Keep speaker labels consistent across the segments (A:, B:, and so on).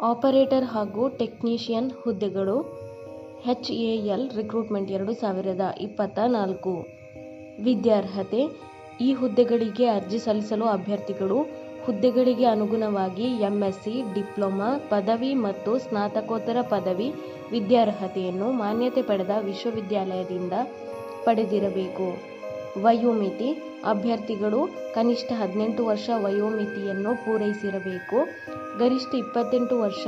A: Operator ಹಾಗೂ technician ಹುದ್ದೆಗಳು H A L recruitment ಎರಡು ಸಾವಿರದ ಇಪ್ಪತ್ತ ನಾಲ್ಕು ವಿದ್ಯಾರ್ಹತೆ, ಈ ಹುದ್ದೆಗಳಿಗೆ ಅರ್ಜಿ ಸಲ್ಲಿಸಲು ಅಭ್ಯರ್ಥಿಗಳು ಹುದ್ದೆಗಳಿಗೆ ಅನುಗುಣವಾಗಿ ಎಂಎಸ್ಸಿ, ಡಿಪ್ಲೊಮಾ ಪದವಿ ಮತ್ತು ಸ್ನಾತಕೋತ್ತರ ಪದವಿ ವಿದ್ಯಾರ್ಹತೆಯನ್ನು ಮಾನ್ಯತೆ ಪಡೆದ ವಿಶ್ವವಿದ್ಯಾಲಯದಿಂದ ಪಡೆದಿರಬೇಕು. ವಯೋಮಿತಿ. ಅಭ್ಯರ್ಥಿಗಳು ಕನಿಷ್ಠ ಹದಿನೆಂಟು ವರ್ಷ ವಯೋಮಿತಿಯನ್ನು ಪೂರೈಸಿರಬೇಕು. ಗರಿಷ್ಠ ಇಪ್ಪತ್ತೆಂಟು ವರ್ಷ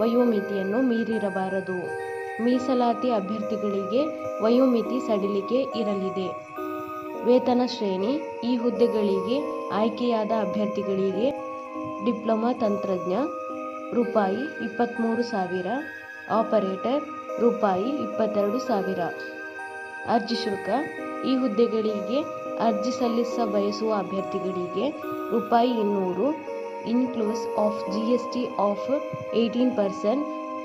A: ವಯೋಮಿತಿಯನ್ನು ಮೀರಿರಬಾರದು. ಮೀಸಲಾತಿ ಅಭ್ಯರ್ಥಿಗಳಿಗೆ ವಯೋಮಿತಿ ಸಡಿಲಿಕೆ ಇರಲಿದೆ. ವೇತನ ಶ್ರೇಣಿ, ಈ ಹುದ್ದೆಗಳಿಗೆ ಆಯ್ಕೆಯಾದ ಅಭ್ಯರ್ಥಿಗಳಿಗೆ ಡಿಪ್ಲೊಮಾ ತಂತ್ರಜ್ಞ, ರೂಪಾಯಿ ಇಪ್ಪತ್ತ್ಮೂರು ಸಾವಿರ, ಆಪರೇಟರ್, ರೂಪಾಯಿ ಇಪ್ಪತ್ತೆರಡು ಸಾವಿರ. ಅರ್ಜಿ ಶುಲ್ಕ, ಈ ಹುದ್ದೆಗಳಿಗೆ ಅರ್ಜಿ ಸಲ್ಲಿಸ ಬಯಸುವ ಅಭ್ಯರ್ಥಿಗಳಿಗೆ ರೂಪಾಯಿ ಇನ್ನೂರು inclusive of G S T of eighteen percent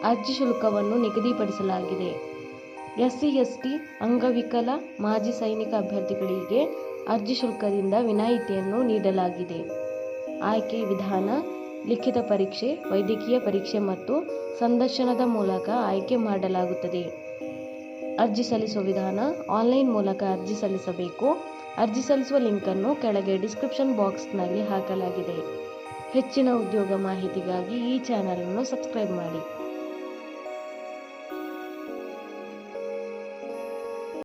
A: ಅರ್ಜಿ ಶುಲ್ಕವನ್ನು ನಿಗದಿಪಡಿಸಲಾಗಿದೆ. ಎಸ್ ಸಿ ಎಸ್ ಟಿ ಅಂಗವಿಕಲ, ಮಾಜಿ ಸೈನಿಕ ಅಭ್ಯರ್ಥಿಗಳಿಗೆ ಅರ್ಜಿ ಶುಲ್ಕದಿಂದ ವಿನಾಯಿತಿಯನ್ನು ನೀಡಲಾಗಿದೆ. ಆಯ್ಕೆ ವಿಧಾನ, ಲಿಖಿತ ಪರೀಕ್ಷೆ, ವೈದ್ಯಕೀಯ ಪರೀಕ್ಷೆ ಮತ್ತು ಸಂದರ್ಶನದ ಮೂಲಕ ಆಯ್ಕೆ ಮಾಡಲಾಗುತ್ತದೆ. ಅರ್ಜಿ ಸಲ್ಲಿಸುವ ವಿಧಾನ ಆನ್ಲೈನ್ ಮೂಲಕ ಅರ್ಜಿ ಸಲ್ಲಿಸಬೇಕು. ಅರ್ಜಿ ಸಲ್ಲಿಸುವ ಲಿಂಕನ್ನು ಕೆಳಗೆ ಡಿಸ್ಕ್ರಿಪ್ಷನ್ ಬಾಕ್ಸ್ನಲ್ಲಿ ಹಾಕಲಾಗಿದೆ. ಹೆಚ್ಚಿನ ಉದ್ಯೋಗ ಮಾಹಿತಿಗಾಗಿ ಈ ಚಾನಲನ್ನು ಸಬ್ಸ್ಕ್ರೈಬ್ ಮಾಡಿ.